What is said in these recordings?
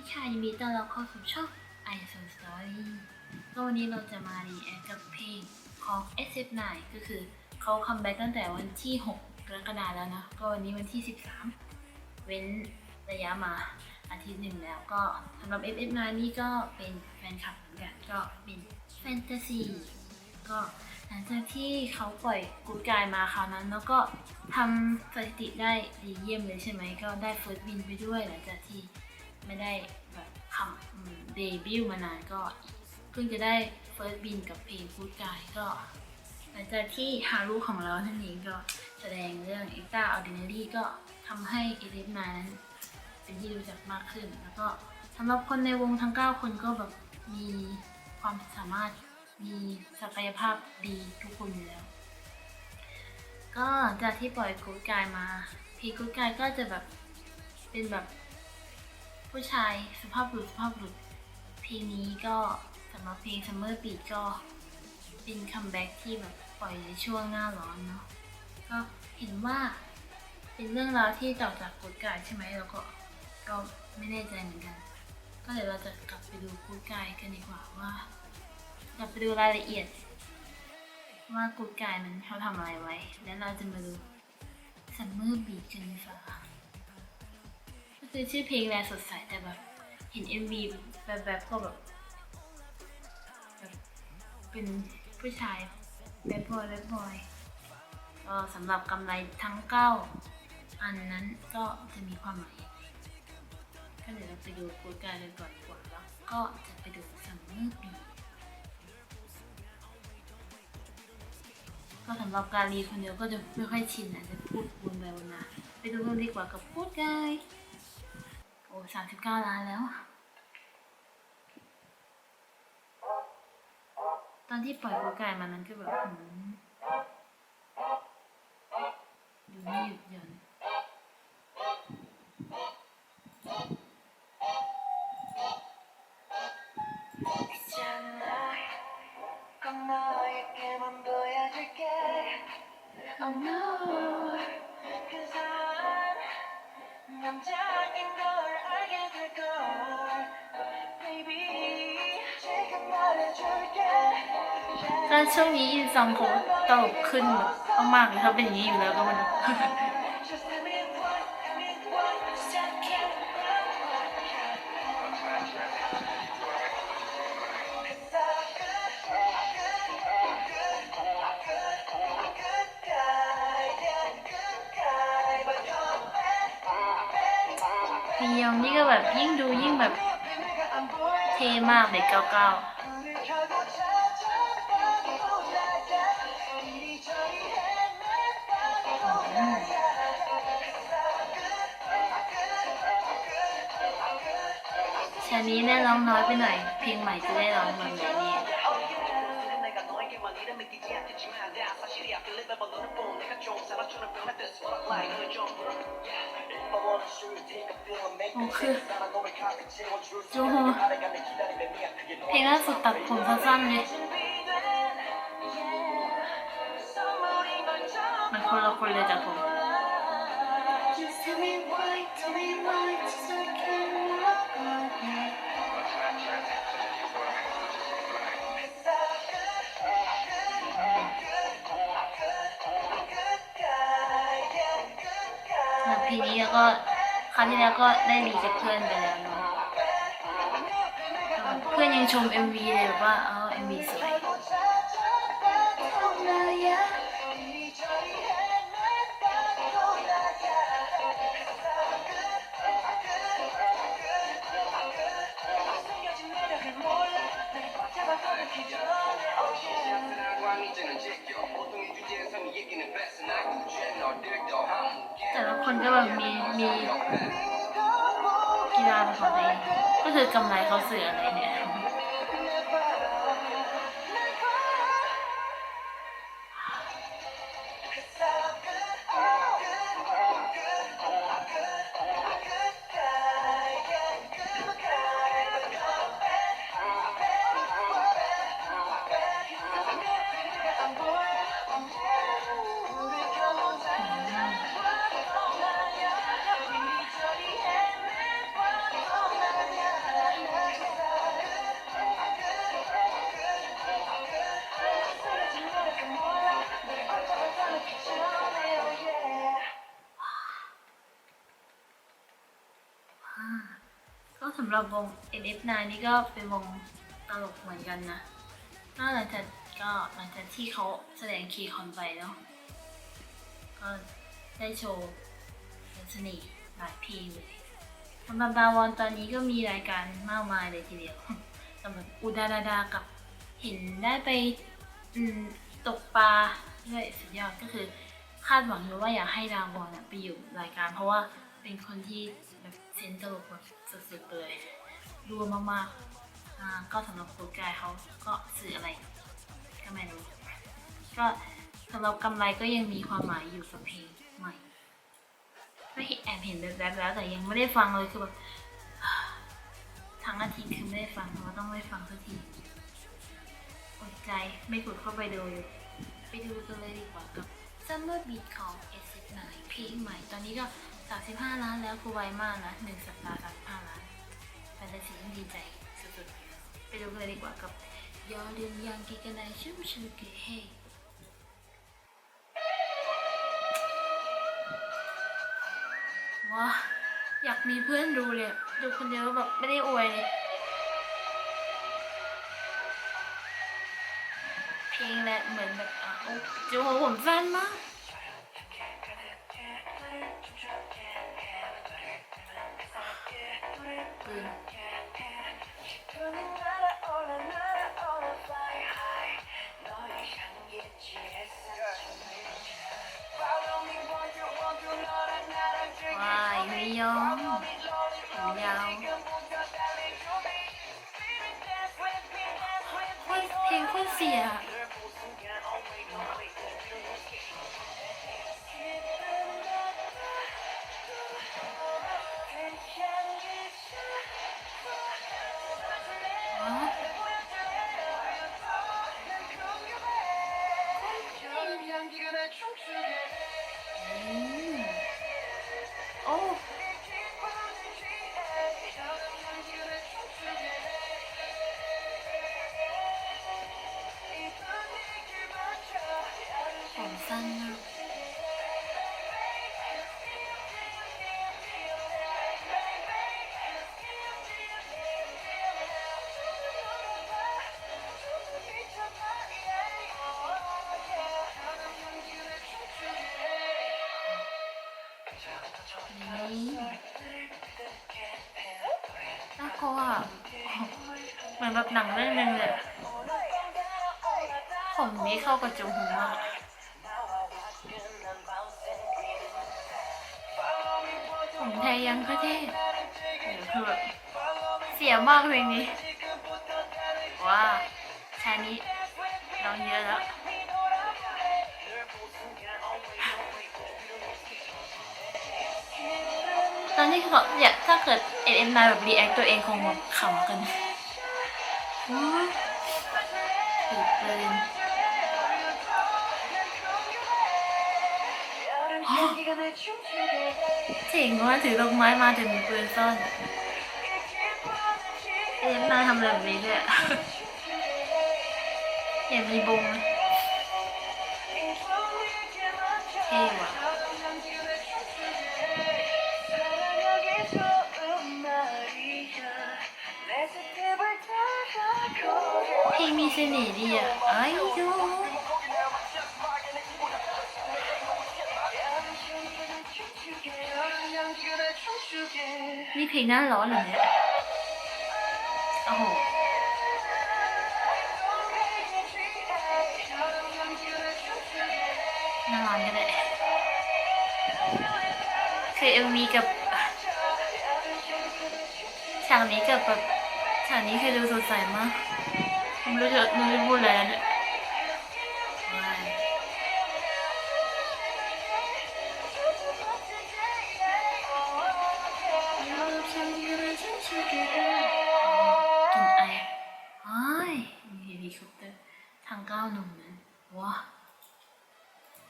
วิชายินดีต้อนรับเข้าสู่ช่อง i s o Story ก็วันนี้เราจะมารีแอคกับเพลงของ SF9 ก็คือเขาคัมแบ็กตั้งแต่วันที่ 6กรกฎาคมแล้วนะ ก็วันนี้วันที่ 13 เว้นระยะมาอาทิตย์หนึ่งแล้วก็สำหรับ SF9 นี่ก็เป็นแฟนคลับเหมือนกันก็เป็นแฟนตาซีก็หลังจากที่เขาปล่อยกูดกายมาคราวนั้น แล้วก็ทำสถิติได้ดีเยี่ยมเลยใช่ไหมก็ได้เฟิร์สวินไปด้วยหลังจากที่ ไม่ได้แบบทำเดบิวต์มานานก็เพิ่งจะได้เฟิร์สบินกับเพลงพูดกายก็หลังจากที่ฮารุของเราท่านเองก็แสดงเรื่อง e x t r a Ordinary ก็ทำให้เอเลฟมานั้นเป็นที่รู้จักมากขึ้น แล้วก็สำหรับคนในวงทั้ง 9 คนก็แบบมีความสามารถมีศักยภาพดีทุกคนอยู่แล้ว ก็จากที่ปล่อยกูดกายมาพลงกูดกายก็จะแบบเป็นแบบ ผู้ชายสุภาพบุรุษสุภาพบุรุษ เพลงนี้ก็สำหรับเพลง Summer Beat ก็เป็นคัมแบ็กที่แบบปล่อยในช่วงหน้าร้อนเนาะก็เห็นว่าเป็นเรื่องราวที่ต่อจากกูดกายใช่ไหมแล้วก็ก็ไม่แน่ใจเหมือนกัน ก็เดี๋ยวเราจะกลับไปดูกูดกายกันดีกว่าว่ากลับไปดูรายละเอียด ว่ากูดกายมันเขาทำอะไรไว้ แล้วเราจะมาดู Summer Beat กันดีกว่า คือชื่อเพลงแรงสดใสแต่แบบเห็น MV แบบแบบก็แบบแบบเป็นผู้ชายแบดบอยแบดบอยก็สำหรับกำไรทั้ง9อันนั้นก็จะมีความหมายก็เดี๋ยวเราไปดูโปรแกรกันก่อนดีกว่าแล้วก็จะไปดูซัมเมอร์บีก็สำหรับการีคนเดียวก็จะไม่ค่อยชินอาจจะพูดวนไปวนมาไปดูกันดีกว่ากับพูดกาย โอ้สามสิบเก้าล้านแล้ว ตอนที่ปล่อยโกไก่มมานั้นก็แบบดูไม่หยุดหย่อน I'm dying girl, I get the door. Baby, take a bullet, you're dead. ถ้าช่วงนี้อินซองคงตลกขึ้นมากๆเลยถ้าเป็นอย่างนี้อยู่แล้วก็ไมันี้ก็แบบยิ่งดูยิ่งแบบเท่มากเลยเก้าเก้าชานี้ได้ร้องน้อยไปหน่อย เพียงใหม่จะได้ร้องเหมือนไหนเนี่ย คือจูโฮเพลงล่าสุดตัดผมสั้นเลยมันคนละคนเลยจกผมเพลงนี้แล้ก็ ราวที่แล้วก็ได้รีกับเพื่อนไปแล้วเนาะเพื่อนยังชม MV เลยแบบว่าเออ MV สวย แต่ละคนก็แบบมีมีกีฬาของตัวเองก็คือกำไรเขาเสืออะไรเนี่ยำหรับวง NF9 นี่ก็เป็นวงตลกเหมือนกันนะนอกจากก็หลังจากที่เขาแสดงคีย์คอนไปเนาะก็ได้โชว์เสน่ห์หลายเพลงเลยสำหรับดาวอนตอนนี้ก็มีรายการมากมายเลยทีเดียวสำหรับอุดาดาดากับเห็นได้ไปตกปลาด้วยสุดยอดก็คือคาดหวังอยู่ว่าอยากให้ดาวอนอะไปอยู่รายการ เพราะว่าเป็นคนที่ ซนตลกแบบสุดๆเลยรัวมากๆอ่าก็สำหรับโค้ชกายเขาก็สื่ออะไรก็ไม่รู้ก็สำหรับกำไรก็ยังมีความหมายอยู่กับเพลงใหม่ก็แอบเห็นแบบแบบแล้วแต่ยังไม่ได้ฟังเลยคือแบบทั้งอาทิตย์คือไม่ได้ฟังเพราะต้องได้ฟังสักทีอดใจไม่กดเข้าไปดูอยู่ไปดูกันเลยดีกว่ากับ Summer Beat ของ S9 เพลงใหม่ตอนนี้ก็ 35ล้านแล้วคือไวมากนะหนึ่งสัปดาห์35ล้านเป็นสิ่งที่ดีใจสุดๆไปดูกันเลยดีกว่ากับยอดึงยังกิกันไดชุ่มชูเกเฮว้าอยากมีเพื่อนดูเลย ดูคนเดียวแบบไม่ได้อวยเลยเพลงแหละเหมือนแบบอะโอ้จูโหผมสั้นมาก ลงโผมสั้นมากนี่น่ากลัวอะเหมือนแบบหนังเรื่องหนึงเลยอะผมนี้เข้ากับจมูกมาก ไทยังก็เท่เดี๋ยวคือแบบเสียมากเพลงนี้ ว้าชายนี้ร้องเยอะแล้วตอนที่เขาอยากถ้าเกิดเอ็มาแบบรีแอคตัวเองคงแบบขำกัน เจ๋งว่าถือดอกไม้มาถึงมีปืนซ่อนเอ็มนาทำแบบนี้ด้วยอะอย่ามีบงนะเท่ว่ะเพลงมีเสน่ห์ดีอะไอ้ดู นี่เพลงน้าร้อนเหรอเนี่ยโอ้โหน้าร้อนก็ได้คือเอ็มวีกับฉากนี้กับแบบฉากนี้คือดูสดใสมากไม่รู้จะไม่รู้จะพูดอะไรแล้วเนี่ย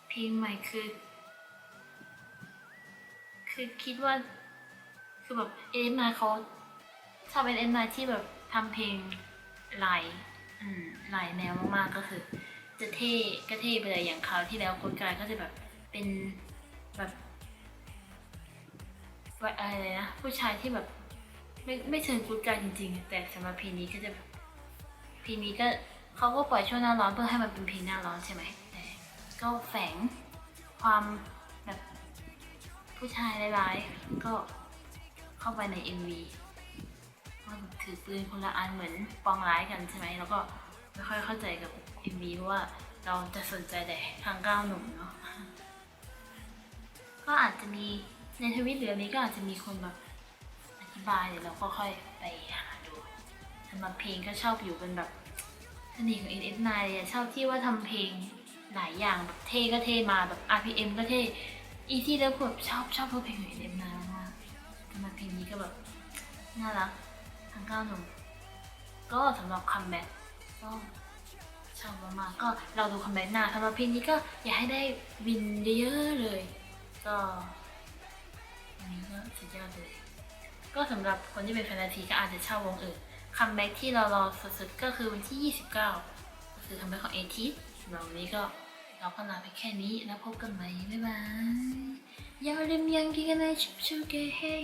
เพลงใหม่คือ คือคิดว่า คือแบบเอ็มนาเขาชอบเป็นเอ็มนาที่แบบทำเพลงหลายอืมหลายแนวมากๆก็คือ จะเท่ก็เท่ไปเลยอย่างคราวที่แล้วคนกายก็จะแบบเป็นแบบว่าอะไรนะผู้ชายที่แบบไม่ไม่เชิงกูดการจริง ๆ แต่สำหรับเพลงนี้ก็จะเพลงนี้ก็ เขาก็ปล่อยช่วงหน้าร้อนเพื่อให้มันเป็นเพลงหน้าร้อนใช่ไหมแต่ก็แฝงความแบบผู้ชายร้ายๆก็เข้าไปใน MV ว่าถือปืนคนละอันเหมือนปองร้ายกันใช่ไหมแล้วก็ไม่ค่อยเข้าใจกับ MV เพราะว่าเราจะสนใจแต่ทางก้าวหนุ่มเนาะก็อาจจะมีในทวิตหรืออะไรก็อาจจะมีคนแบบอธิบายเดี๋ยวเราก็ค่อยไปหาดูสำหรับเพลงก็ชอบอยู่เป็นแบบ เสน่ห์ของ NF9 เลยอะชอบที่ว่าทำเพลงหลายอย่างแบบเท่ก็เท่มาแบบ RPM ก็เท่ Easy แล้วแบบชอบชอบเพลงของ NF9 มากสำหรับเพลงนี้ก็แบบน่ารักทั้งเก้าหนุ่มก็สำหรับคัมแบ็กก็ชอบมากๆก็เราดูคัมแบ็กหน้าสำหรับเพลงนี้ก็อยากให้ได้วินเยอะๆเลย ก็อันนี้ก็สุดยอดเลย ก็สำหรับคนที่เป็นแฟนตาซีก็อาจจะช่าวงอื่น คัมแบ็กที่เรารอสุดๆก็คือวันที่ 29 ก็คือคัมแบ็กของเอทีสำหรับวันนี้ก็เราก็ลาไปแค่นี้แล้วพบกันใหม่บ๊ายบายอย่าลืมยังกินกันนะชุบชูเกเฮ้